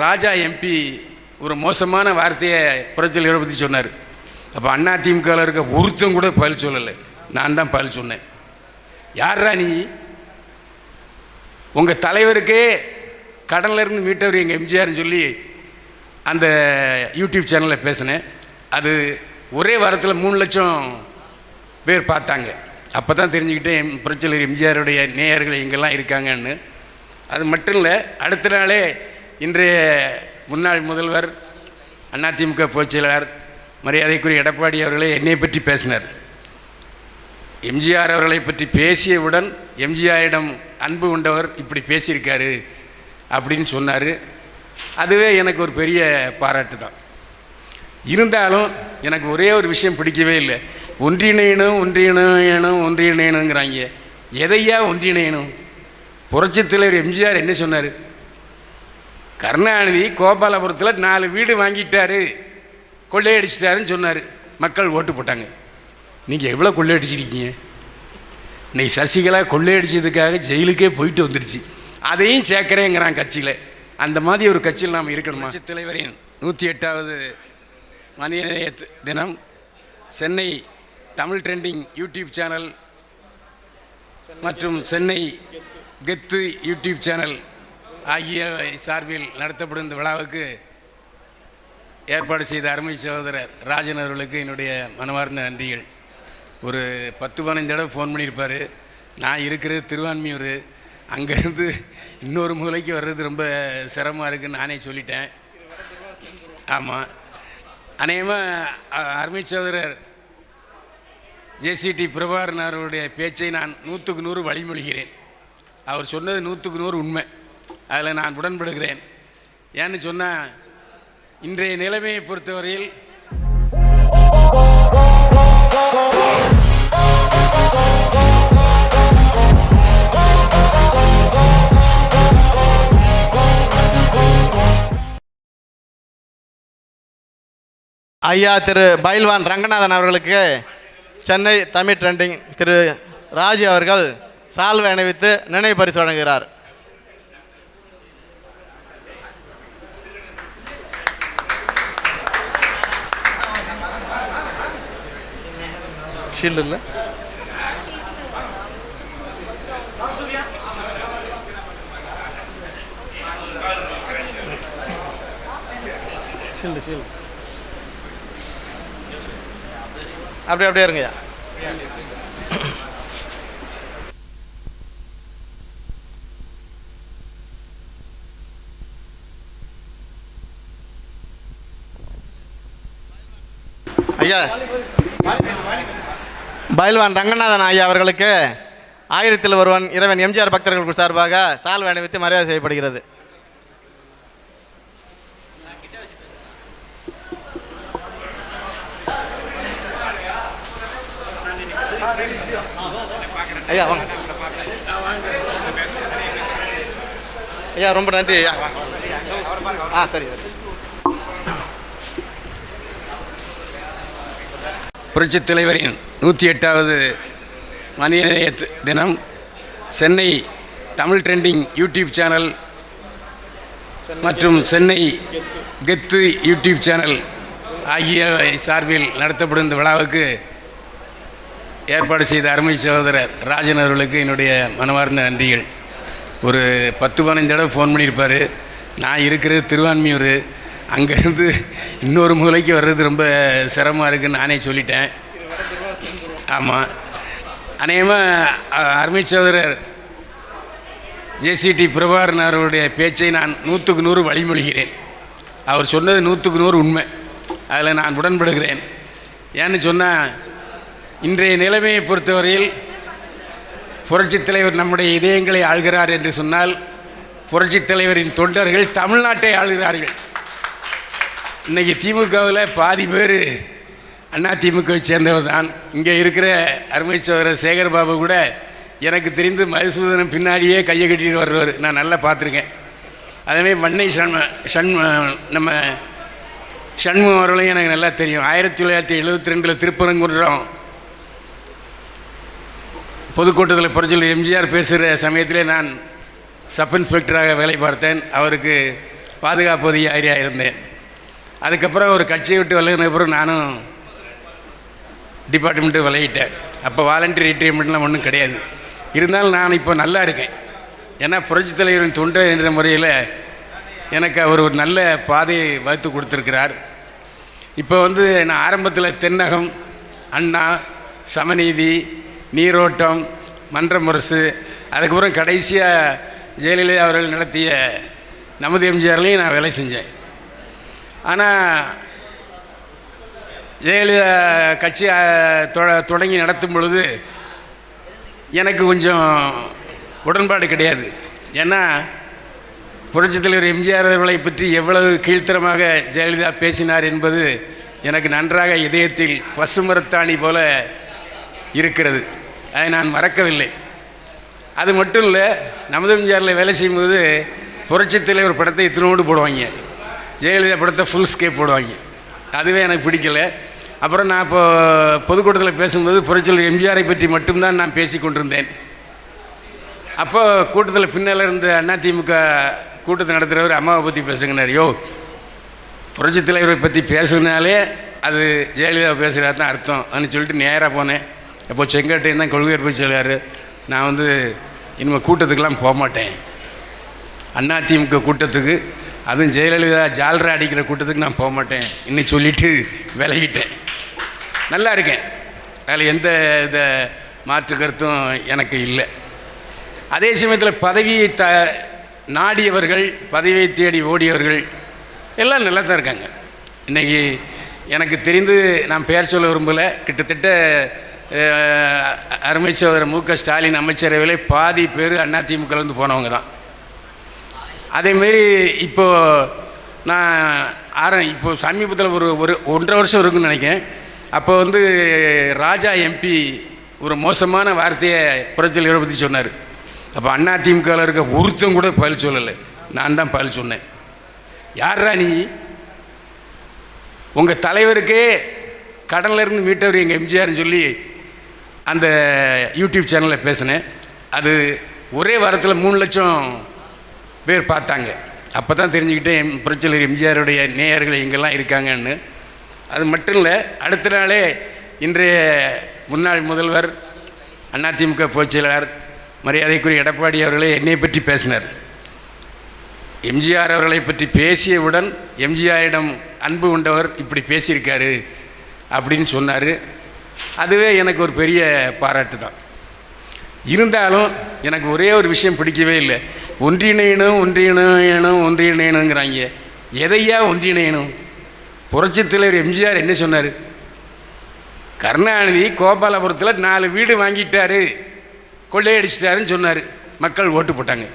ராஜா MP ஒரு மோசமான வார்த்தையை புரட்சியில் பற்றி சொன்னார். அப்போ அண்ணா திமுகவில் இருக்க ஒருத்தன் கூட பதில் சொல்லலை. நான் தான் பதில் சொன்னேன். யாரா நீ? உங்கள் தலைவருக்கே கடன்லேருந்து மீட்டவர் எங்கள் எம்ஜிஆர்னு சொல்லி அந்த யூடியூப் சேனலில் பேசினேன். அது ஒரே வாரத்தில் மூணு லட்சம் பேர் பார்த்தாங்க. அப்போ தான் தெரிஞ்சுக்கிட்டேன் புரட்சியாளர் எம்ஜிஆருடைய நேயர்கள் இங்கெல்லாம் இருக்காங்கன்னு. அது மட்டும் இல்லை அடுத்த நாளே இன்றைய முன்னாள் முதல்வர் அதிமுக பொதுச்செயலாளர் மரியாதைக்குரிய எடப்பாடி அவர்களே என்னை பற்றி பேசினார். எம்ஜிஆர் அவர்களை பற்றி பேசியவுடன் எம்ஜிஆரிடம் அன்பு கொண்டவர் இப்படி பேசியிருக்காரு அப்படின்னு சொன்னார். அதுவே எனக்கு ஒரு பெரிய பாராட்டு தான். இருந்தாலும் எனக்கு ஒரே ஒரு விஷயம் பிடிக்கவே இல்லை. ஒன்றிணையணும் ஒன்றிணையணும் ஒன்றிணையணுங்கிறாங்க. எதையா ஒன்றிணையணும்? புரட்சி தலைவர் எம்ஜிஆர் என்ன சொன்னார்? கருணாநிதி கோபாலபுரத்தில் நாலு வீடு வாங்கிட்டாரு. கொள்ளையடிச்சிட்டாருன்னு சொன்னார். மக்கள் ஓட்டு போட்டாங்க. நீங்கள் எவ்வளோ கொள்ளையடிச்சிருக்கீங்க? இன்னைக்கு சசிகலா கொள்ளையடிச்சதுக்காக ஜெயிலுக்கே போயிட்டு வந்துடுச்சு அதையும் சேர்க்குறேங்கிறான் கட்சியில். அந்த மாதிரி ஒரு கட்சியில் நாம் இருக்கணுமா? தலைவரின் நூற்றி எட்டாவது மனிதநேய தினம் Chennai Tamil trending YouTube channel மற்றும் சென்னை கெத்து யூடியூப் சேனல் ஆகிய சார்பில் நடத்தப்படும் இந்த விழாவுக்கு ஏற்பாடு செய்த அருமை சகோதரர் ராஜன் அவர்களுக்கு என்னுடைய மனமார்ந்த நன்றிகள். ஒரு பத்து பதினஞ்சு தடவை ஃபோன் பண்ணியிருப்பார். நான் இருக்கிறது திருவான்மியூர். அங்கேருந்து இன்னொரு மூலைக்கு வர்றது ரொம்ப சிரமமாக இருக்குன்னு நானே சொல்லிட்டேன். ஆமாம் அநேகமாக அருமை சகோதரர் ஜேசிடி பிரபாகரன் அவர்களுடைய பேச்சை நான் நூற்றுக்கு நூறு வழிமொழிகிறேன். அவர் சொன்னது நூற்றுக்கு நூறு உண்மை. அதில் நான் உடன்படுகிறேன். ஏன்னு சொன்னால் இன்றைய நிலைமையை பொறுத்தவரையில் ஐயா திரு பைல்வான் ரங்கநாதன் அவர்களுக்கு சென்னை தமிழ் ட்ரெண்டிங் திரு ராஜு அவர்கள் சால்வை அணிவித்து நினைவு பரிசு வழங்குகிறார். ஷீல்டு இல்லை. ஷீல்டு ஷீல்டு அப்படியே அப்படியே இருங்கய்யா. ஐயா. பயில்வான் ரங்கநாதன் ஐயா அவர்களுக்கு ஆயிரத்தில் ஒருவன் இறைவன் எம்ஜிஆர் பக்தர்கள் சார்பாக சால்வை அணிவித்து மரியாதை செய்யப்படுகிறது. ஐயா வாங்க. ஐயா ரொம்ப நன்றி ஐயா. ஆ சரி. புரட்சி தலைவரின் நூற்றி எட்டாவது மனிதநேய தினம். Chennai Tamil trending YouTube channel மற்றும் சென்னை கெத்து யூடியூப் சேனல் ஆகிய சார்பில் நடத்தப்படும் இந்த விழாவுக்கு ஏற்பாடு செய்த அருமை சகோதரர் ராஜன் அவர்களுக்கு என்னுடைய மனமார்ந்த நன்றிகள். ஒரு பத்து பதினஞ்சு தடவை ஃபோன் பண்ணியிருப்பார். நான் இருக்கிறது திருவான்மியூர். அங்கேருந்து இன்னொரு மூலைக்கு வர்றது ரொம்ப சிரமமாக இருக்குன்னு நானே சொல்லிட்டேன். ஆமாம் அநேகமாக அருமை சோதரர் ஜேசிடி பிரபாகரன் அவர்களுடைய பேச்சை நான் நூற்றுக்கு நூறு வழிமொழிகிறேன். அவர் சொன்னது நூற்றுக்கு நூறு உண்மை. அதில் நான் உடன்படுகிறேன். ஏன்னு சொன்னால் இன்றைய நிலைமையை பொறுத்தவரையில் புரட்சித் தலைவர் நம்முடைய இதயங்களை ஆள்கிறார் என்று சொன்னால் புரட்சித் தலைவரின் தொண்டர்கள் தமிழ்நாட்டை ஆளுகிறார்கள். இன்றைக்கி திமுகவில் பாதி பேர் அண்ணா திமுகவை சேர்ந்தவர் தான். இங்கே இருக்கிற அருமை சோதரர் சேகர் பாபு கூட எனக்கு தெரிந்து மதுசூதனம் பின்னாடியே கையை கட்டிட்டு வருவார். நான் நல்லா பார்த்துருக்கேன். அதேமாதிரி வண்ணை சண்ம சண்ம நம்ம சண்முகம் அவர்களையும் எனக்கு நல்லா தெரியும். ஆயிரத்தி தொள்ளாயிரத்தி எழுபத்தி ரெண்டில் திருப்பரங்குன்றம் பொதுக்கூட்டத்தில் புரட்சியில் எம்ஜிஆர் பேசுகிற சமயத்திலே நான் சப் இன்ஸ்பெக்டராக வேலை பார்த்தேன். அவருக்கு பாதுகாப்பு அதிகாரியாக இருந்தேன். அதுக்கப்புறம் ஒரு கட்சியை விட்டு வளர்ந்ததுக்கப்புறம் நானும் டிபார்ட்மெண்ட்டு விளையிட்டேன் அப்போ வாலண்டியர் ரிட்டைர்மெண்ட்லாம் ஒன்றும் கிடையாது. இருந்தாலும் நான் இப்போ நல்லா இருக்கேன். ஏன்னா புரட்சித் தலைவரின் தொண்டர் என்ற முறையில் எனக்கு அவர் ஒரு நல்ல பாதையை வகுத்து கொடுத்துருக்கிறார். இப்போ வந்து நான் ஆரம்பத்தில் தென்னகம் அண்ணா சமநீதி நீரோட்டம் மன்ற முரசு அதுக்கப்புறம் கடைசியாக ஜெயலலிதா அவர்கள் நடத்திய நமது எம்ஜிஆர்லேயும் நான் வேலை செஞ்சேன். ஆனால் ஜெயலலிதா கட்சி தொடங்கி நடத்தும் பொழுது எனக்கு கொஞ்சம் உடன்பாடு கிடையாது. ஏன்னா புரட்சித் தலைவர் எம்ஜிஆர் அவர்களை பற்றி எவ்வளவு கீழ்த்தரமாக ஜெயலலிதா பேசினார் என்பது எனக்கு நன்றாக இதயத்தில் பசுமரத்தாணி போல இருக்கிறது. அதை நான் மறக்கவில்லை. அது மட்டும் இல்லை நமது எம்ஜிஆரில் வேலை செய்யும்போது புரட்சித் தலைவர் படத்தை இத்தினோடு போடுவாங்க. ஜெயலலிதா படத்தை ஃபுல் ஸ்கேப் போடுவாங்க. அதுவே எனக்கு பிடிக்கல. அப்புறம் நான் இப்போ பொதுக்கூட்டத்தில் பேசும்போது புரட்சியில் எம்ஜிஆரை பற்றி மட்டும்தான் நான் பேசி கொண்டிருந்தேன். அப்போ கூட்டத்தில் பின்னால் இருந்த அதிமுக கூட்டத்தை நடத்துகிறவர் அம்மாவை பற்றி பேசுங்கன்னார். யோ புரட்சி தலைவரை பற்றி பேசுனாலே அது ஜெயலலிதா பேசுகிறா தான் அர்த்தம் அப்படின்னு சொல்லிட்டு நேராக போனேன். அப்போ செங்கோட்டையன் தான் கொள்கை போய் சொல்லுவார் நான் வந்து இனிமேல் கூட்டத்துக்கெல்லாம் போக மாட்டேன். அதிமுக கூட்டத்துக்கு அதுவும் ஜெயலலிதா ஜால்ரா அடிக்கிற கூட்டத்துக்கு நான் போக மாட்டேன். இன்னும் சொல்லிவிட்டு விலகிட்டேன். நல்லா இருக்கேன் அதில் எந்த இத மாற்று கருத்தும் எனக்கு இல்லை. அதே சமயத்தில் பதவியை த நாடியவர்கள் பதவியை தேடி ஓடியவர்கள் எல்லாம் நல்லா தான் இருக்காங்க. இன்றைக்கி எனக்கு தெரிந்து நான் பெயர் சொல்ல விரும்பலை. கிட்டத்தட்ட அருமை சகோதரர் மு க ஸ்டாலின் அமைச்சரவையில் பாதி பேர் அதிமுகலேருந்து போனவங்க தான். அதேமாரி இப்போது நான் ஆர இப்போ சமீபத்தில் ஒரு ஒரு ஒன்றரை வருஷம் இருக்குன்னு நினைக்கிறேன். அப்போ வந்து ராஜா எம்பி ஒரு மோசமான வார்த்தையை புரட்சியில் பற்றி சொன்னார். அப்போ அண்ணா திமுகவில் இருக்க ஒருத்தன் கூட பதில் சொல்லலை. நான் தான் பதில் சொன்னேன். யார்ரா நீ? உங்கள் தலைவருக்கே கடன்லேருந்து மீட்டவர் எங்கள் எம்ஜிஆர்னு சொல்லி அந்த யூடியூப் சேனலில் பேசினேன். அது ஒரே வாரத்தில் மூணு லட்சம் பேர் பார்த்தாங்க. அப்போ தான் தெரிஞ்சுக்கிட்டேன் புரட்சியலர் எம்ஜிஆருடைய நேயர்கள் எங்கெல்லாம் இருக்காங்கன்னு. அது மட்டும் இல்லை அடுத்த நாளே இன்றைய முன்னாள் முதல்வர் அதிமுக பொதுச்செயலாளர் மரியாதைக்குரிய எடப்பாடி அவர்களே என்னை பற்றி பேசினார். எம்ஜிஆர் அவர்களை பற்றி பேசியவுடன் எம்ஜிஆரிடம் அன்பு கொண்டவர் இப்படி பேசியிருக்காரு அப்படின்னு சொன்னார். அதுவே எனக்கு ஒரு பெரிய பாராட்டு தான். இருந்தாலும் எனக்கு ஒரே ஒரு விஷயம் பிடிக்கவே இல்லை. ஒன்றிணையணும் ஒன்றிணையணும் ஒன்றிணையணுங்கிறாங்க. எதையா ஒன்றிணையணும்? புரட்சி தலைவர் எம்ஜிஆர் என்ன சொன்னார்? கருணாநிதி கோபாலபுரத்தில் நாலு வீடு வாங்கிட்டாரு. கொள்ளையடிச்சிட்டாருன்னு சொன்னார். மக்கள் ஓட்டு போட்டாங்க.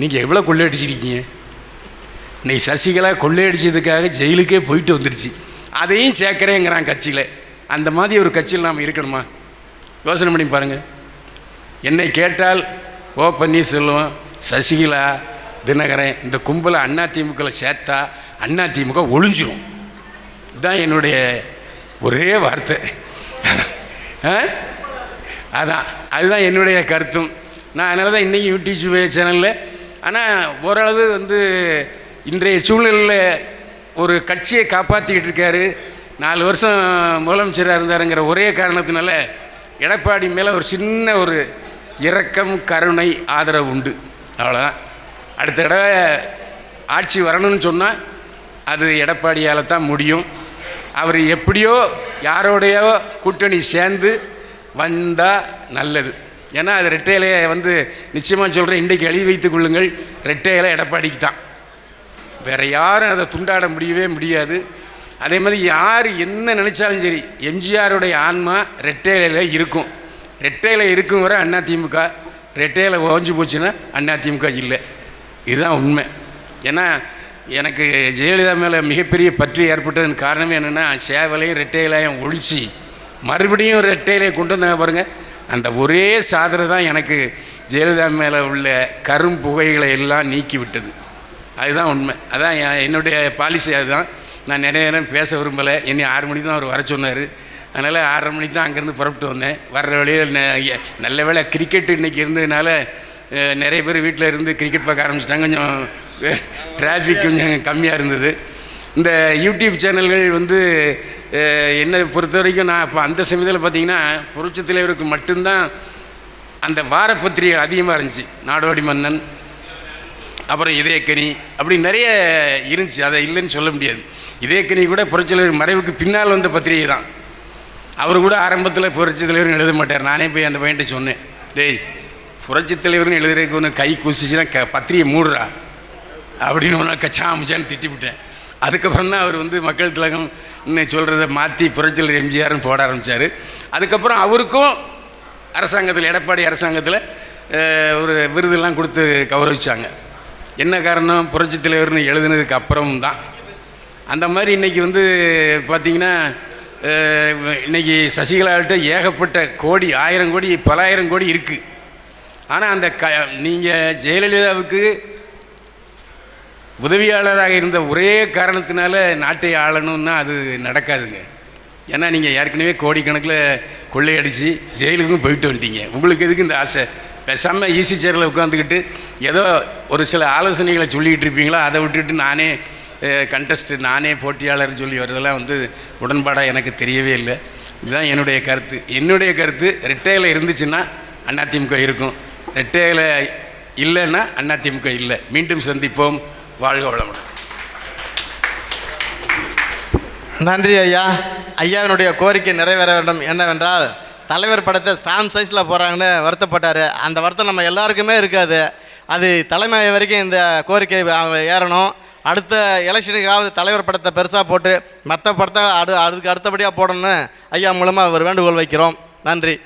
நீங்கள் எவ்வளோ கொள்ளையடிச்சிருக்கீங்க? இன்னைக்கு சசிகலா கொள்ளையடிச்சதுக்காக ஜெயிலுக்கே போயிட்டு வந்துருச்சு. அதையும் சேர்க்குறேங்கிறான் கட்சியில். அந்த மாதிரி ஒரு கட்சியில் நாம் இருக்கணுமா? யோசனை பண்ணி பாருங்கள் என்னை கேட்டால் ஓ பன்னீர்செல்வம் சசிகலா தினகரன் இந்த கும்பலை அதிமுகவில் சேர்த்தா அதிமுக ஒழிஞ்சிரும் இதுதான் என்னுடைய ஒரே வார்த்தை. அதான் அதுதான் என்னுடைய கருத்தும். நான் அதனால தான் இன்றைக்கி யூடியூப் சேனலில் ஆனால் ஓரளவு வந்து இன்றைய சூழ்நிலையில் ஒரு கட்சியை காப்பாற்றிக்கிட்டு இருக்காரு. நாலு வருஷம் முதலமைச்சராக இருந்தாருங்கிற ஒரே காரணத்தினால எடப்பாடி மேலே ஒரு சின்ன ஒரு இரக்கம் கருணை ஆதரவு உண்டு. அவ்வளோதான் அடுத்த தடவை ஆட்சி வரணும்னு சொன்னால் அது எடப்பாடியால் தான் முடியும். அவர் எப்படியோ யாரோடையோ கூட்டணி சேர்ந்து வந்தால் நல்லது. ஏன்னா அது ரெட்டையிலையை வந்து நிச்சயமாக சொல்கிறேன் இன்றைக்கு எழுதி வைத்துக் கொள்ளுங்கள் ரெட்டையில எடப்பாடிக்கு தான். வேறு யாரும் அதை துண்டாட முடியவே முடியாது. அதே மாதிரி யார் என்ன நினச்சாலும் சரி எம்ஜிஆருடைய ஆன்மா ரெட்டையிலையில் இருக்கும். ரெட்டையில இருக்கும் வர அதிமுக ரெட்டையில ஓஞ்சி போச்சுன்னா அதிமுக இல்லை. இதுதான் உண்மை. ஏன்னா எனக்கு ஜெயலலிதா மேலே மிகப்பெரிய பற்று ஏற்பட்டதன் காரணம் என்னென்னா சேவலையும் ரெட்டையிலையும் ஒழிச்சு மறுபடியும் ரெட்டையிலையும் கொண்டு வந்தாங்க பாருங்கள் அந்த ஒரே சாதனை தான் எனக்கு ஜெயலலிதா மேலே உள்ள கரும் புகைகளை எல்லாம் நீக்கி விட்டது. அதுதான் உண்மை. அதான் என்னுடைய பாலிசி அதுதான். நான் நிறைய நேரம் பேச விரும்பலை. என்னை ஆறு மணிக்கு தான் அவர் வர சொன்னார். அதனால் ஆறரை மணிக்கு தான் அங்கேருந்து புறப்பட்டு வந்தேன். வர்ற வழியில் நல்ல வேளை கிரிக்கெட் இன்றைக்கி இருந்ததுனால நிறைய பேர் வீட்டில் இருந்து கிரிக்கெட் பார்க்க ஆரம்பிச்சிட்டாங்க. கொஞ்சம் டிராஃபிக் கொஞ்சம் கம்மியாக இருந்தது. இந்த யூடியூப் சேனல்கள் வந்து என்னை பொறுத்த வரைக்கும் நான் இப்போ அந்த சமயத்தில் பார்த்தீங்கன்னா புரட்சி தலைவருக்கு மட்டும்தான் அந்த வார பத்திரிகைகள் அதிகமாக இருந்துச்சு. நாடோடி மன்னன் அப்புறம் இதயக்கனி அப்படி நிறைய இருந்துச்சு. அதை இல்லைன்னு சொல்ல முடியாது. இதயக்கனி கூட புரட்சி தலைவர் மறைவுக்கு பின்னால் வந்த பத்திரிகை தான். அவர் கூட ஆரம்பத்தில் புரட்சி தலைவர்னு எழுத மாட்டார். நானே போய் அந்த பையன்ட்ட சொன்னேன். டேய் புரட்சி தலைவர்னு எழுதுறதுக்கு ஒன்று கை குசிச்சுன்னா க பத்திரிகை மூடுறா. அப்படின்னு ஒன்று கச்சாமுச்சான்னு திட்டிவிட்டேன். அதுக்கப்புறம் தான் அவர் வந்து மக்கள் திலகம் இன்னும் சொல்கிறத மாற்றி புரட்சித் எம்ஜிஆர்னு போட ஆரம்பித்தார் அதுக்கப்புறம் அவருக்கும் அரசாங்கத்தில் எடப்பாடி அரசாங்கத்தில் ஒரு விருதெல்லாம் கொடுத்து கௌரவிச்சாங்க. என்ன காரணம்? புரட்சி தலைவர்னு எழுதுனதுக்கு அப்புறம் தான் அந்த மாதிரி இன்றைக்கி வந்து பார்த்திங்கன்னா இன்றைக்கி சசிகலாவிட்ட ஏகப்பட்ட கோடி ஆயிரம் கோடி பலாயிரம் கோடி இருக்குது ஆனால் அந்த க நீங்கள் ஜெயலலிதாவுக்கு உதவியாளராக இருந்த ஒரே காரணத்தினால நாட்டை ஆளணும்னா அது நடக்காதுங்க. ஏன்னா நீங்கள் ஏற்கனவே கோடிக்கணக்கில் கொள்ளையடித்து ஜெயிலுக்கும் போயிட்டு வந்துட்டீங்க. உங்களுக்கு எதுக்கு இந்த ஆசை? பேசாமல் ஈசி சேரில் உட்காந்துக்கிட்டு ஏதோ ஒரு சில ஆலோசனைகளை சொல்லிக்கிட்டு இருப்பீங்களா? அதை விட்டுட்டு நானே கண்டஸ்ட் நானே போட்டியாளர் சொல்லி வர்றதெல்லாம் வந்து உடன்பாடாக எனக்கு தெரியவே இல்லை. இதுதான் என்னுடைய கருத்து. என்னுடைய கருத்து ரெட்டையில் இருந்துச்சுன்னா அதிமுக இருக்கும். ரெட்டையில் இல்லைன்னா அதிமுக இல்லை. மீண்டும் சந்திப்போம். வாழ்க வளமுடன். நன்றி ஐயா. ஐயாவினுடைய கோரிக்கை நிறைவேற வேண்டும். என்னவென்றால் தலைவர் படத்தை ஸ்டாம்ப் சைஸில் போகிறாங்கன்னு வருத்தப்பட்டார். அந்த வருத்தம் நம்ம எல்லாருக்குமே இருக்காது. அது தலைமை வரைக்கும் இந்த கோரிக்கை ஏறணும். அடுத்த எலெக்ஷனுக்காவது தலைவர் படத்தை பெருசாக போட்டு மற்ற படத்தை அடு அதுக்கு அடுத்தபடியாக போடணும்னு ஐயா மூலமாக ஒரு வேண்டுகோள் வைக்கிறோம். நன்றி.